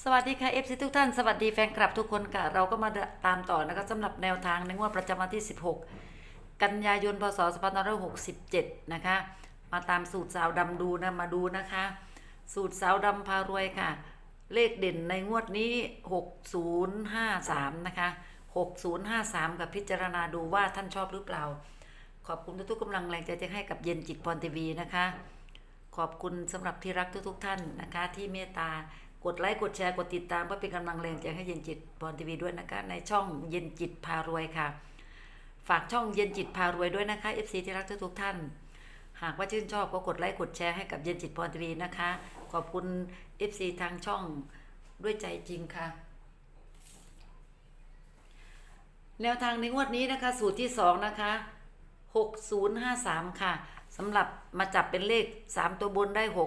สวัสดีค่ะเอฟซีทุกท่าน สวัสดีแฟนคลับทุกคนค่ะ เราก็มาตามต่อนะคะสำหรับแนวทางในงวดประจำวันที่ 16 กันยายนพศ2567 นะคะ มาตามสูตรสาวดำดูนะ มาดูนะคะ สูตรสาวดำพารวยค่ะ เลขเด่นในงวดนี้ 6053 นะคะ 6053 กับพิจารณาดูว่าท่านชอบหรือเปล่า ขอบคุณทุกๆกำลังแรงใจที่ให้กับเย็นจิตพรทีวีนะคะ ขอบคุณสำหรับที่รักทุกๆ ท่านนะคะ ที่เมตตา กดไลค์กดแชร์กดติดตามเพื่อเป็นกำลังแรงใจให้เย็นจิตพรทีวีด้วยนะคะ ในช่องเย็นจิตพารวยค่ะ ฝากช่องเย็นจิตพารวยด้วยนะคะ FC ที่รักทุกท่าน หากว่าชื่นชอบก็กดไลค์กดแชร์ให้กับเย็นจิตพรทีวีนะคะ ขอบคุณ FC ทางช่องด้วยใจจริงค่ะแนวทางในงวดนี้นะคะ สูตรที่ 2 นะคะ 6053 ค่ะสำหรับมาจับเป็นเลข 3 ตัวบนได้ 6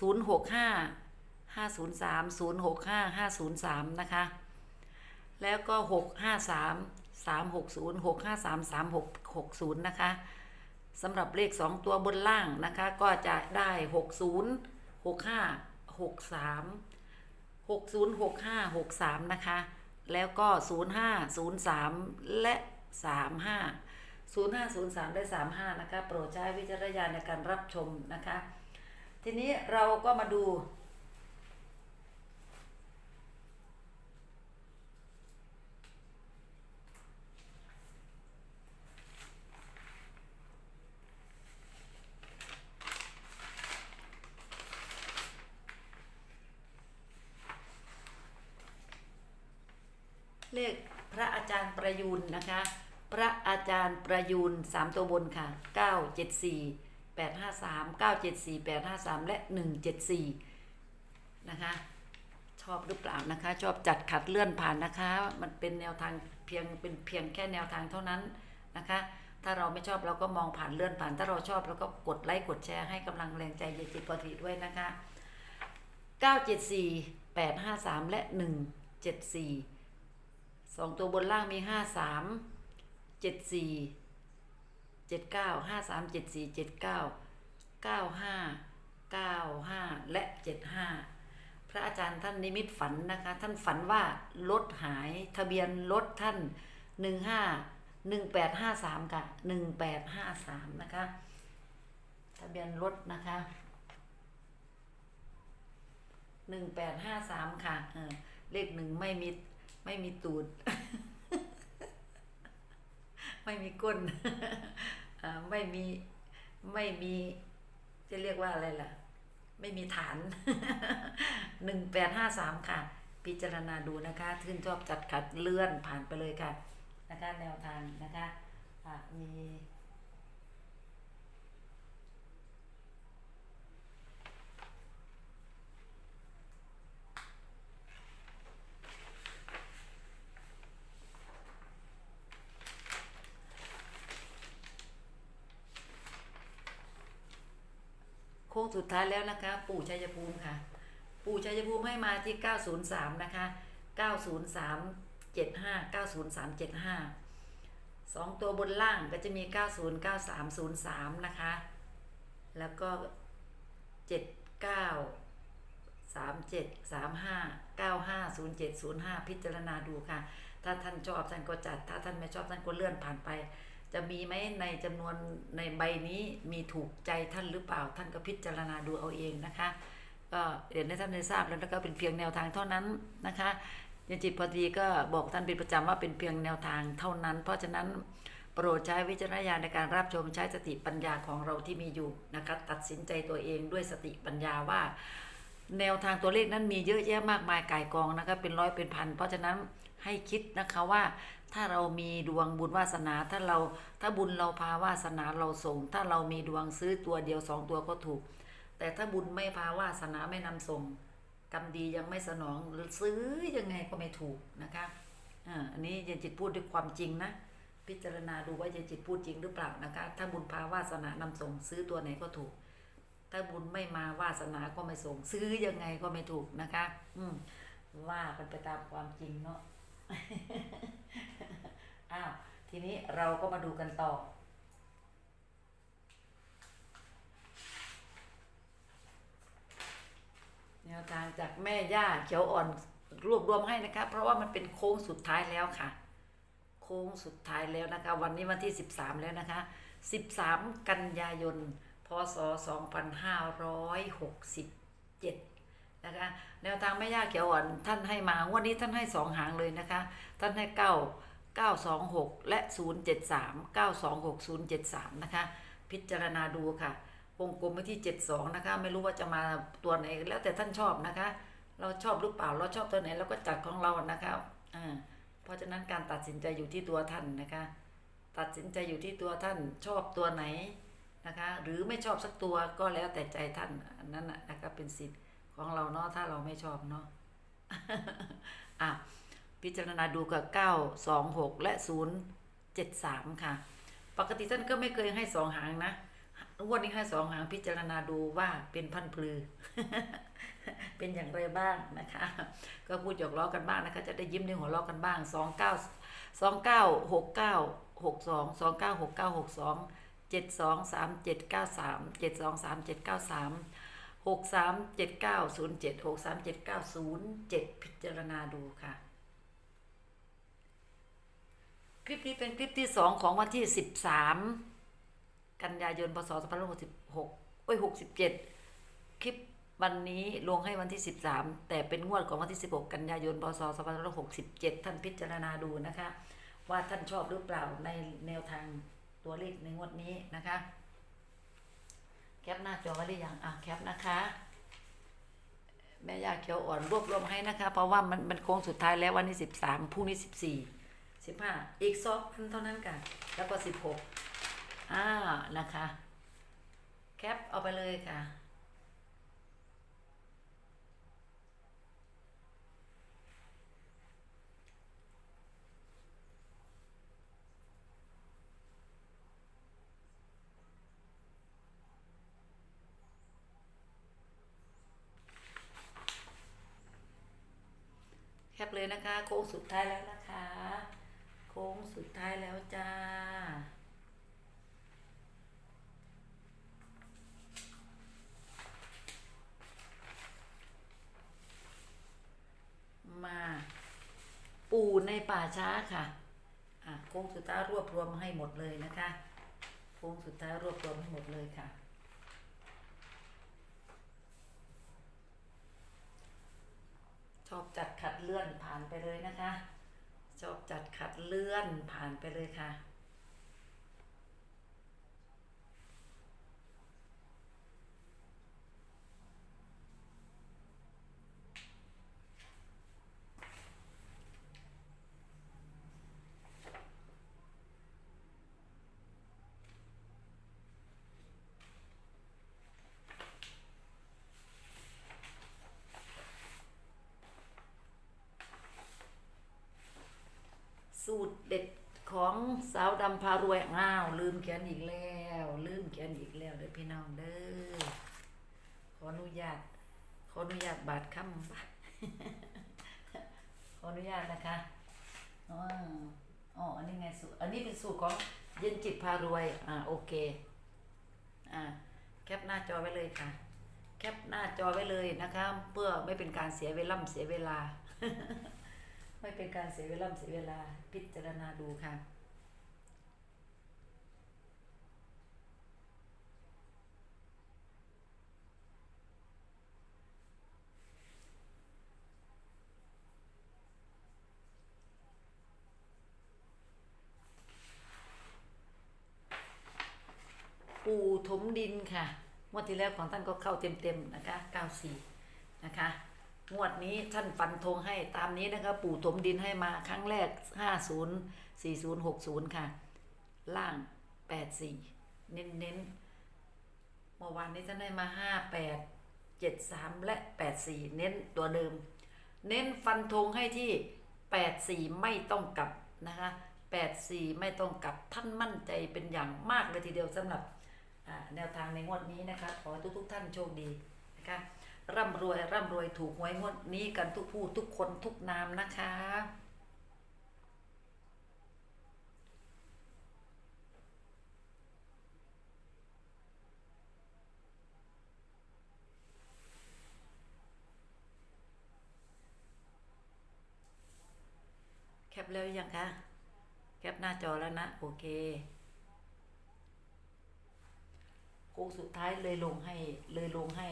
065 503 065 503 นะคะ แล้วก็ 653 360 653 3660 นะคะสำหรับเลข 2 ตัวบนล่างนะคะ ก็จะได้ 60 65 63 60 65 63 นะคะ แล้วก็ 05 03 และ 35 0503ได้35 นะคะ โปรดใช้วิจารณญาณในการรับชมนะคะ ทีนี้เราก็มาดู เลขพระอาจารย์ประยูนนะคะ พระอาจารย์ประยูนสามตัวบนค่ะ974 853 974 853และ174นะคะชอบหรือเปล่านะคะ ชอบจัดขัดเลื่อนผ่านนะคะ มันเป็นแนวทางเพียงเป็นเพียงแค่แนวทางเท่านั้นนะคะ ถ้าเราไม่ชอบเราก็มองผ่านเลื่อนผ่าน ถ้าเราชอบเราก็กดไลค์กดแชร์ให้กำลังแรงใจเยจิตปฏิด้วยนะคะ 974 853 และ 174 สองตัวบนล่างมีห้าสามเจ็ดสี่เจ็ดเก้าห้าสามเจ็ดสี่เจ็ดเก้าเก้าห้าเก้าห้าและเจ็ดห้าพระอาจารย์ท่านนิมิตฝันนะคะ ท่านฝันว่ารถหายทะเบียนรถท่านหนึ่งห้าหนึ่งแปดห้าสามค่ะหนึ่งแปดห้าสามนะคะ ทะเบียนรถนะคะหนึ่งแปดห้าสามค่ะเออเลขหนึ่งไม่มี ไม่มีตูด ไม่มีก้นอ่าไม่มีไม่มีจะเรียกว่าอะไรล่ะ ไม่มีฐานหนึ่งแปดห้าสามค่ะ พิจารณาดูนะคะชื่นชอบจัดขัดเลื่อนผ่านไปเลยค่ะนะคะ แนวทางนะคะอะมี ค้งสุดท้ายแล้วนะคะ ปู่ชัยภูมิค่ะ ปู่ชัยภูมิให้มาที่ 903 นะคะ 90375 90375สองตัวบนล่างก็จะมี 909303 นะคะ แล้วก็ 79 37 35 95 07 05 พิจารณาดูค่ะ ถ้าท่านชอบท่านก็จัด ถ้าท่านไม่ชอบท่านก็เลื่อนผ่านไป จะมีไหมในจำนวนในใบนี้มีถูกใจท่านหรือเปล่า ท่านก็พิจารณาดูเอาเองนะคะ ก็เรียนให้ท่านได้ทราบแล้วแล้วก็เป็นเพียงแนวทางเท่านั้นนะคะยจิตพอดีก็บอกท่านเป็นประจำว่าเป็นเพียงแนวทางเท่านั้น เพราะฉะนั้นโปรดใช้วิจารณญาณในการรับชมใช้สติปัญญาของเราที่มีอยู่นะคะตัดสินใจตัวเองด้วยสติปัญญาว่า แนวทางตัวเลขนั้นมีเยอะแยะมากมายก่ายกองนะคะเป็นร้อยเป็นพัน เพราะฉะนั้นให้คิดนะคะว่า ถ้าเรามีดวงบุญวาสนา ถ้าเราถ้าบุญเราพาวาสนาเราส่ง ถ้าเรามีดวงซื้อตัวเดียวสองตัวก็ถูก แต่ถ้าบุญไม่พาวาสนาไม่นำส่งกรรมดียังไม่สนองหรือซื้อยังไงก็ไม่ถูกนะคะอ่าอันนี้เย็นจิตพูดด้วยความจริงนะ พิจารณาดูว่าเย็นจิตพูดจริงหรือเปล่านะคะ ถ้าบุญพาวาสนานำส่งซื้อตัวไหนก็ถูก ถ้าบุญไม่มาวาสนาก็ไม่ส่ง ซื้อยังไงก็ไม่ถูกนะคะ อืมว่ากันไปตามความจริงเนาะ อ้าวทีนี้เราก็มาดูกันต่อ แนวทางจากแม่ย่าเขียวอ่อนรวบรวมให้นะคะ เพราะว่ามันเป็นโค้งสุดท้ายแล้วค่ะ โค้งสุดท้ายแล้วนะคะ วันนี้วันที่ 13 แล้วนะคะ 13 กันยายนพศ2567 นะคะ แนวทางแม่ย่าเขียวอ่อนท่านให้มางวันนี้ท่านให้สองหางเลยนะคะ ท่านให้9 926และ073 926 073นะคะ พิจารณาดูค่ะวงกลมไว้ที่ 72 นะคะ ไม่รู้ว่าจะมาตัวไหนแล้วแต่ท่านชอบนะคะ เราชอบหรือเปล่าเราชอบตัวไหนเราก็จัดของเรานะคะอ่าเพราะฉะนั้นการตัดสินใจอยู่ที่ตัวท่านนะคะ ตัดสินใจอยู่ที่ตัวท่านชอบตัวไหนนะคะ หรือไม่ชอบสักตัวก็แล้วแต่ใจท่านนนั้นนะนะคะเป็นสิทธิ์ ของเราเนาะถ้าเราไม่ชอบเนาะอะพิจารณาดูกับ 9 2 6 และ 0 7 3 ค่ะ ปกติท่านก็ไม่เคยให้สองหางนะวันนี้ให้สองหางพิจารณาดูว่าเป็นพันพลือ เป็นอย่างไรบ้างนะคะ ก็พูดหยอกล้อกันบ้างนะคะ จะได้ยิ้มได้หัวเราะกันบ้างสองเก้าสองเก้าหกเก้าหกสองสองเก้าหกเก้าหกสองเจ็ดสองสามเจ็ดเก้าสามเจ็ดสองสามเจ็ดเก้าสาม หกสามเจ็ดเก้าศูนย์เจ็ดหกสามเจ็ดเก้าศูนย์เจ็ดพิจารณาดูค่ะ คลิปนี้เป็นคลิปที่สองของวันที่สิบสามกันยายนพศสองพันหกสิบหกโอ้ยหกสิบเจ็ดคลิปวันนี้ลงให้วันที่สิบสามแต่เป็นงวดของวันที่สิบหกกันยายนพศสองพันหกสิบเจ็ดท่านพิจารณาดูนะคะ ว่าท่านชอบหรือเปล่าในแนวทางตัวเลขในงวดนี้นะคะ แคปหน้าจอไว้หรือยังอะแคปนะคะแม่ยาเขียวอ่อนรวบรวมให้นะคะ เพราะว่ามันมันโค้งสุดท้ายแล้ววันที่สิบสามพรุ่งนี้สิบสี่สิบห้าอีกสองพันเท่านั้นกันแล้วก็สิบหกอ่านะคะ แคปเอาไปเลยค่ะ นะคะ โค้งสุดท้ายแล้วนะคะ โค้งสุดท้ายแล้วจ้า มาปูในป่าช้าค่ะอะโค้งสุดท้ายรวบรวมให้หมดเลยนะคะ โค้งสุดท้ายรวบรวมให้หมดเลยค่ะ ชอบจัดขัด เลื่อนผ่านไปเลยนะคะ จบจัดขัดเลื่อนผ่านไปเลยค่ะ สูตรเด็ดของ สาวดำพารวยอ้าว ลืมเขียนอีกแล้ว ลืมเขียนอีกแล้วเด้อพี่น้องเด้อขออนุญาตขออนุญาตบาดคำขออนุญาตนะคะอ๋ออ๋ออันนี้ไงสูตรอันนี้เป็นสูตรของเย็นจิตพารวย อ่าโอเค อ่าแคปหน้าจอไว้เลยค่ะ แคปหน้าจอไว้เลยนะคะ เพื่อไม่เป็นการเสียเวลาเสียเวลา ไม่เป็นการเสียเวลาเสียเวลา พิจารณาดูค่ะ ปู่ ถมดินค่ะ งวดที่แล้วของท่านก็เข้าเต็มๆนะคะ 94 นะคะ งวดนี้ท่านฟันธงให้ตามนี้นะคะปู่ถมดินให้มาครั้งแรก 50 40 60 ค่ะ ล่าง 84 เน้นๆเมื่อวานนี้ท่านได้มา 58 73 และ 84 เน้นตัวเดิม เน้นฟันธงให้ที่ 84 ไม่ต้องกลับนะคะ 84 ไม่ต้องกลับท่านมั่นใจเป็นอย่างมากเลยทีเดียวสำหรับ แนวทางในงวดนี้นะคะขอให้ทุกทุกท่านโชคดีนะคะร่ำรวยร่ำรวยถูกหวยงวดนี้กันทุกผู้ทุกคนทุกนามนะคะแคปแล้วยังคะ แคปหน้าจอแล้วนะ โอเค โค้งสุดท้ายเลยลงให้เลยลงให้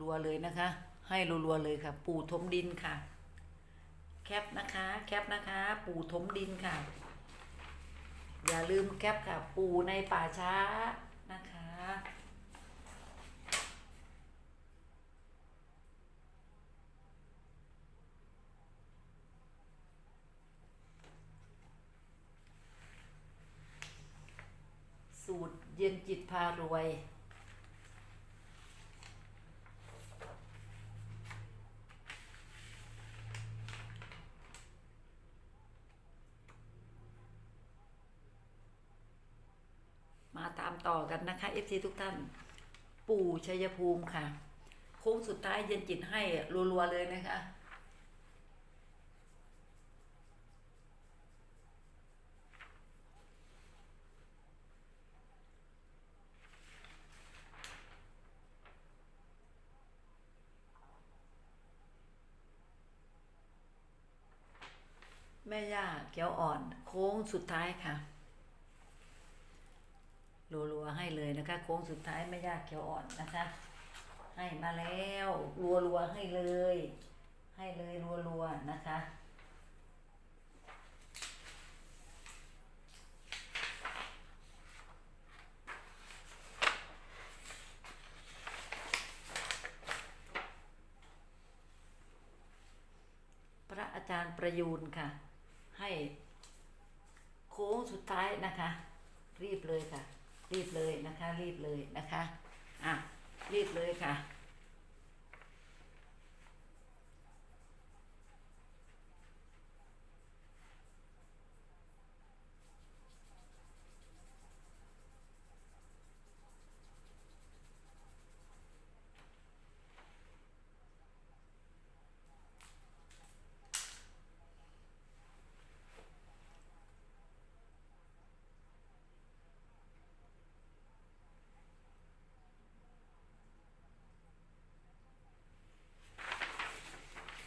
รัวๆเลยนะคะ ให้รัวๆเลยค่ะ ปู่ทมดินค่ะ แคปนะคะ แคปนะคะ ปู่ทมดินค่ะ อย่าลืมแคปค่ะ ปู่ในป่าช้านะคะ สูตร เย็นจิตพารวย มาตามต่อกันนะคะ FC ทุกท่าน ปู่ชัยภูมิค่ะ โค้งสุดท้ายเย็นจิตให้รัวๆเลยนะคะ แม่ย่าเขียวอ่อนโค้งสุดท้ายค่ะรัวๆให้เลยนะคะ โค้งสุดท้ายแม่ย่าเขียวอ่อนนะคะ ให้มาแล้วรัวๆให้เลย ให้เลยรัวๆนะคะพระอาจารย์ประยูนค่ะ โค้งสุดท้ายนะคะ รีบเลยค่ะ รีบเลยนะคะ รีบเลยนะคะอะรีบเลยค่ะ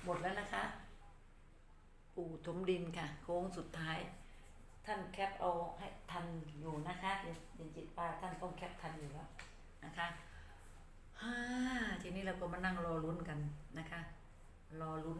หมดแล้วนะคะ ปู่ ถมดินค่ะ โค้งสุดท้าย ท่านแคปเอาให้ทันอยู่นะคะเดี๋ยวจิตป้าท่านต้องแคปทันอยู่แล้วนะคะฮ่าทีนี้เราก็มานั่งรอลุ้นกันนะคะ รอลุ้น